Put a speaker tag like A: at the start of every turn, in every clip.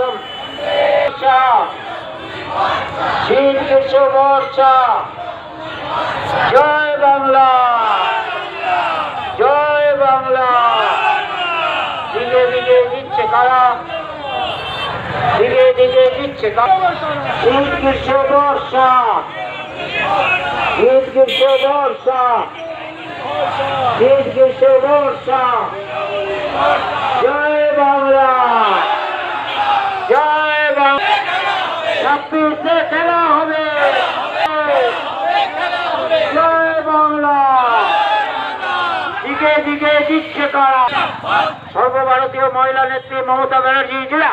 A: মোর্চা শীত গ্রীষ্ম মোর্চা জয় বাংলা জয় বাংলা দিকে দিকে দিচ্ছে কারা দিকে দিকে দিচ্ছে শীত গ্রীষ্ম বর্ষা শীত গ্রীষ্ম বর্ষা বর্ষা জয় বাংলা জয় বাংলা ছাব্বিশে খেলা হবে। দিচ্ছে সর্বভারতীয় মহিলা নেত্রী মমতা ব্যানার্জি জেলা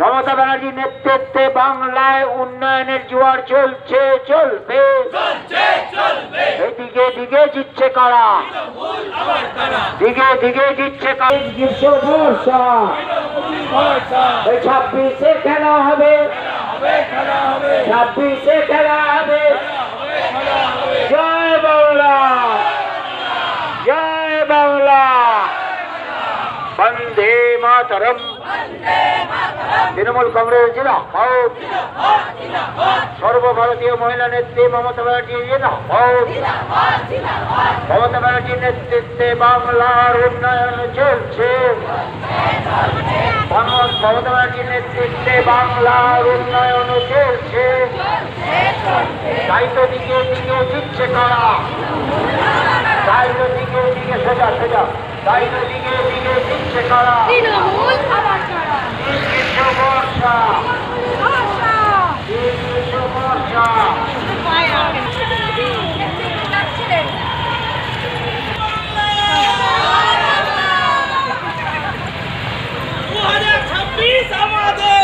A: মমতা ব্যানার্জির নেতৃত্বে বাংলায় উন্নয়নের জোয়ার চলছে, চলবে। এদিকে, দিকে জিতছে কারা? দিকে দিকে জিতছে কারা? ছাব্বিশে খেলা হবে। ছাব্বিশে খেলা হবে। জয় বাংলা। জয় বাংলা। বন্দে মাতরম। তৃণমূল কংগ্রেস জেলা ভোট সর্বভারতীয় মহিলা নেত্রী মমতা ব্যানার্জি জেলা ভোট মমতা ব্যানার্জির নেতৃত্বে বাংলার উন্নয়ন চলছে। ভগবান ভগবানের নেতৃত্বে বাংলার উন্নয়ন চলছে। দায়িত্ব দিকে দিকে দিচ্ছে কারা? দায়িত্ব দিকে দিকে সোজা সোজা। দায়িত্ব দিকে দিকে দিচ্ছে কারা? Father!